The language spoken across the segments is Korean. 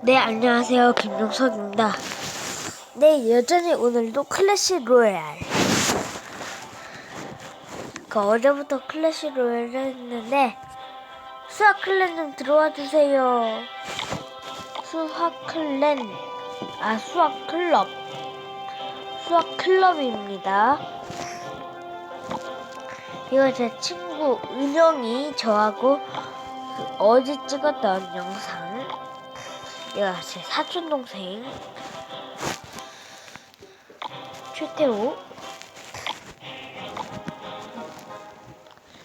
네, 안녕하세요. 김용석입니다. 네, 여전히 오늘도 클래시 로얄. 그 어제부터 클래시 로얄을 했는데, 수학 클랜 좀 들어와 주세요. 수학 클랜. 아, 수학 클럽. 수학 클럽입니다. 이거 제 친구 은영이 저하고 그 어제 찍었던 영상. 얘가 제 사촌 동생 최태호.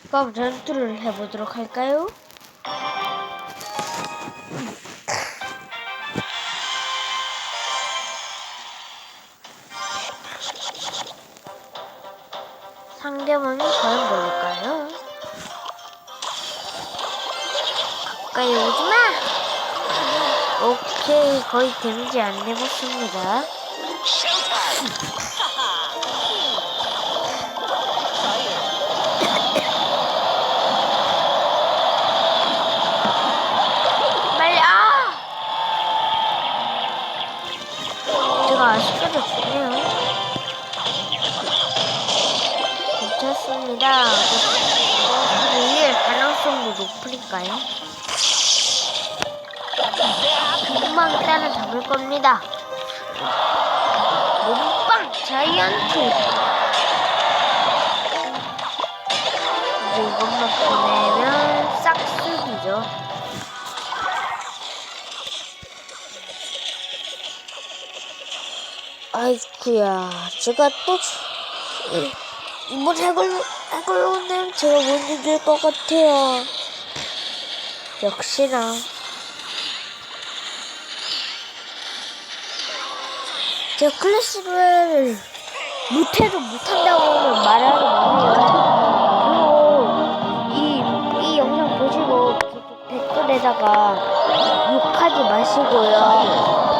그럼 전투를 해보도록 할까요? 상대방이 과연 오케이, 거의 데미지 안 내봤습니다. 빨리, 아! 제가 아쉽게도 죽네요. 괜찮습니다. 뭐, 이길 가능성도 높으니까요. 금방 따라 잡을 겁니다. 몸빵 자이언트. 이제 이것만 보내면 싹쓸이죠. 아이쿠야, 제가 또 주- 이번 해골 해골로는 제가 못 이길 것 같아요. 역시나. 제가 클래식을 못해도 못한다고 말하는 거예요. 그리고 이, 이 영상 보시고 댓글에다가 욕하지 마시고요.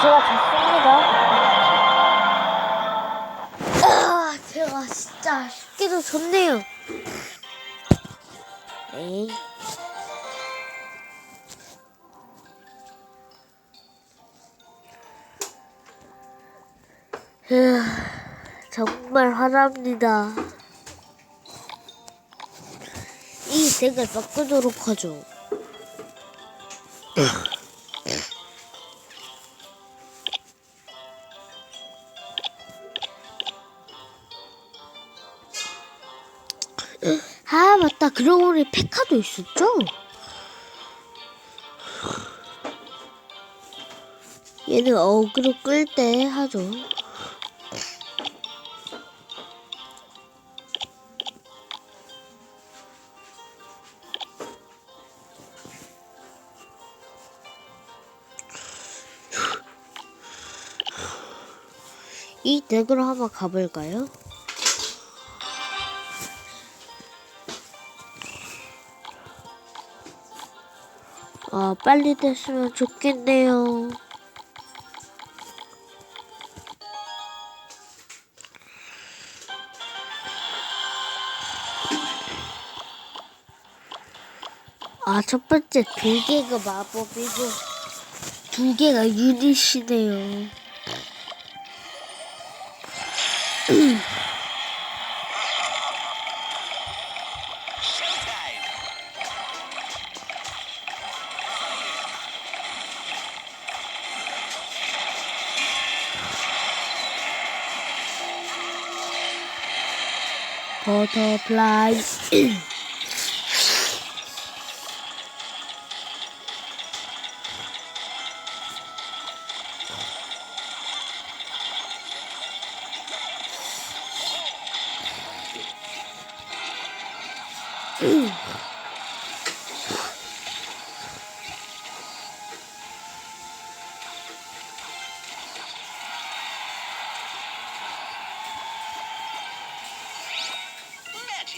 제가 졌습니다. 아, 제가 진짜 쉽게도 졌네요. 에이. 으, 정말 화납니다. 이 덱을 바꾸도록 하죠. 아 맞다 그러고 보니 페카도 있었죠? 얘는 어그로 끌 때 하죠 이 덱으로 한번 가볼까요? 아, 빨리 됐으면 좋겠네요. 아, 첫 번째 두 개가 마법이고, 두 개가 유닛이네요. 버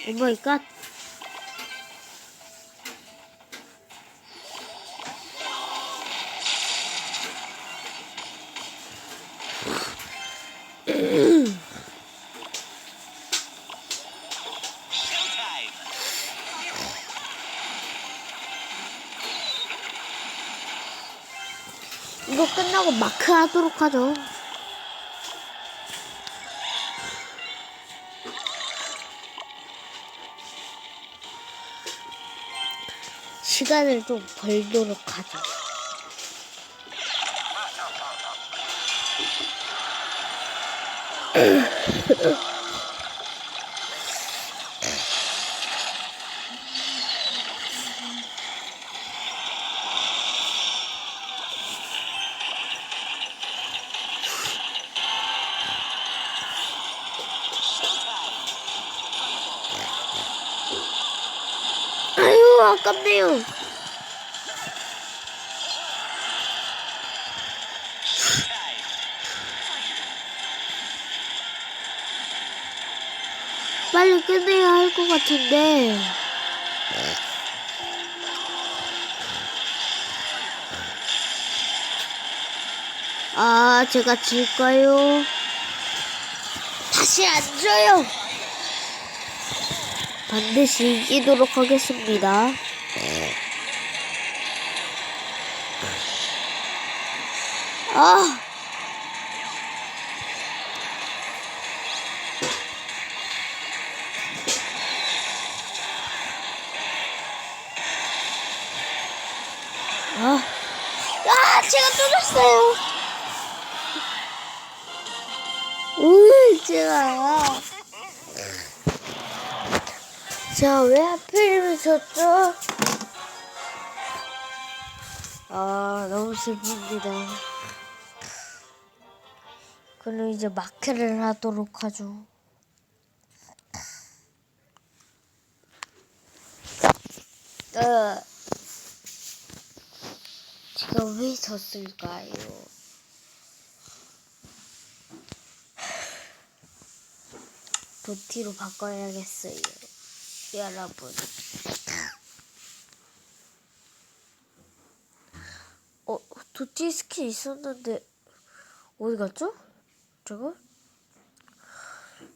오 마이 갓. 이거 끝나고 마크 하도록 하죠. 시간을 좀 벌도록 하죠. 아깝네요. 빨리 끝내야 할 것 같은데. 아, 제가 질까요? 다시 앉아요! 반드시 이기도록 하겠습니다. 아! 아, 아, 제가 뚫었어요. 우, 제가. 자, 왜 하필이면 졌죠? 아, 너무 슬픕니다. 그럼 이제 마크를 하도록 하죠. 어, 제가 왜 졌을까요? 도티로 바꿔야겠어요. 여러분. 어, 도티 스킨 있었는데 어디 갔죠? 저거?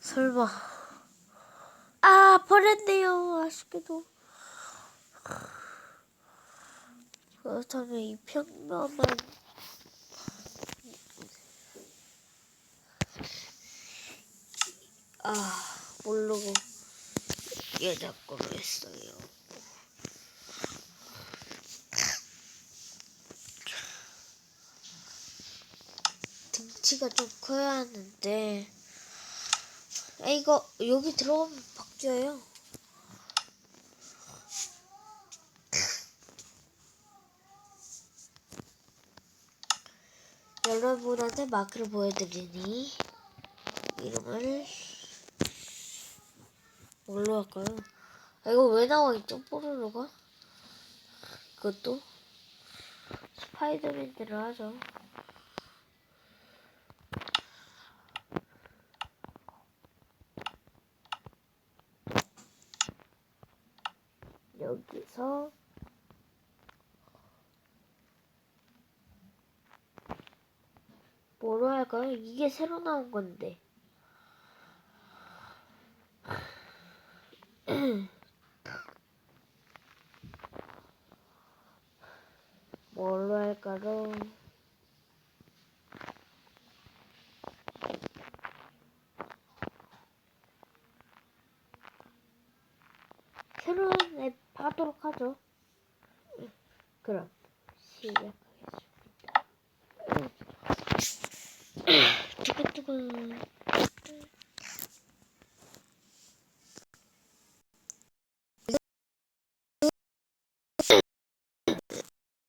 설마. 아, 버렸네요. 아쉽게도. 그렇다면 이 평범한 아, 모르고 여자거로 했어요. 등치가 좀 커야 하는데, 아, 이거 여기 들어가면 바뀌어요. 여러분한테 마크를 보여드리니 이름을 뭘로 할까요? 아, 이거 왜 나와 있죠? 뽀로로가? 그것도 스파이더맨들을 하죠. 여기서 뭐로 할까요? 이게 새로 나온 건데. 뭘로 할까요? 새로운 앱 하도록 하죠. 그럼 시작하겠습니다. 두근두근